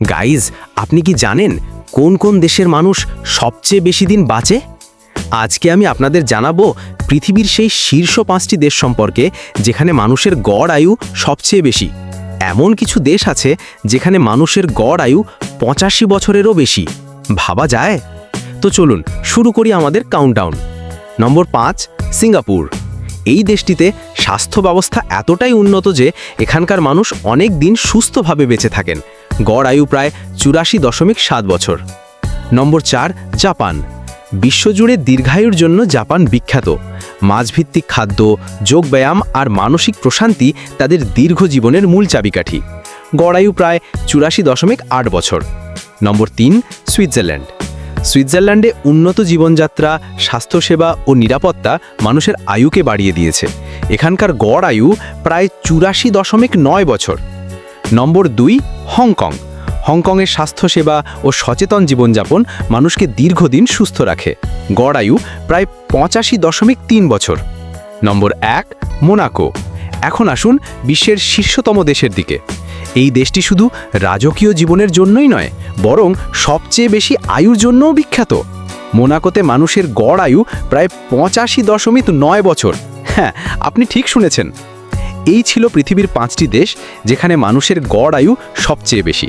Guys আপনি কি জানেন কোন কোন দেশের মানুষ সবচেয়ে বেশি দিন বাঁচে? আজকে আমি আপনাদের জানাব পৃথিবীর সেই শীর্ষ পাঁচটি দেশ সম্পর্কে, যেখানে মানুষের গড় আয়ু সবচেয়ে বেশি। এমন কিছু দেশ আছে, যেখানে মানুষের গড় আয়ু পঁচাশি বছরেরও বেশি। ভাবা যায়? তো চলুন, শুরু করি আমাদের কাউন্টডাউন নম্বর পাঁচ সিঙ্গাপুর এই দেশটিতে স্বাস্থ্য ব্যবস্থা এতটাই উন্নত যে, এখানকার মানুষ অনেক দিন সুস্থভাবে বেঁচে থাকেন। গড় আয়ু প্রায় চুরাশি দশমিক সাত বছর। নম্বর চার, জাপান। বিশ্বজুড়ে দীর্ঘায়ুর জন্য জাপান বিখ্যাত। মাছভিত্তিক খাদ্য যোগব্যায়াম আর মানসিক প্রশান্তি তাদের দীর্ঘ জীবনের মূল চাবিকাঠি। গড় আয়ু প্রায় চুরাশি দশমিক আট বছর। নম্বর তিন সুইজারল্যান্ড সুইজারল্যান্ডে উন্নত জীবনযাত্রা, স্বাস্থ্যসেবা ও নিরাপত্তা মানুষের আয়ুকে বাড়িয়ে দিয়েছে। এখানকার গড় আয়ু প্রায় চুরাশি দশমিক নয় বছর। নম্বর দুই, হংকং। হংকংয়ের স্বাস্থ্যসেবা ও সচেতন জীবনযাপন মানুষকে দীর্ঘদিন সুস্থ রাখে। গড় আয়ু প্রায় পঁচাশি দশমিক তিন বছর। নম্বর এক, মোনাকো। এখন আসুন বিশ্বের শীর্ষতম দেশের দিকে। এই দেশটি শুধু রাজকীয় জীবনের জন্যই নয়, বরং সবচেয়ে বেশি আয়ুর জন্যও বিখ্যাত। মোনাকোতে মানুষের গড় আয়ু প্রায় পঁচাশি দশমিক নয় বছর। হ্যাঁ আপনি ঠিক শুনেছেন। এই ছিল পৃথিবীর পাঁচটি দেশ যেখানে মানুষের গড় আয়ু সবচেয়ে বেশি।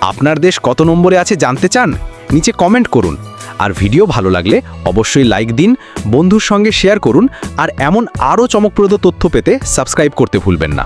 আপনার দেশ কত নম্বরে আছে জানতে চান? নিচে কমেন্ট করুন। আর ভিডিও ভালো লাগলে অবশ্যই লাইক দিন, বন্ধুর সঙ্গে শেয়ার করুন, আর এমন আরও চমকপ্রদ তথ্য পেতে সাবস্ক্রাইব করতে ভুলবেন না।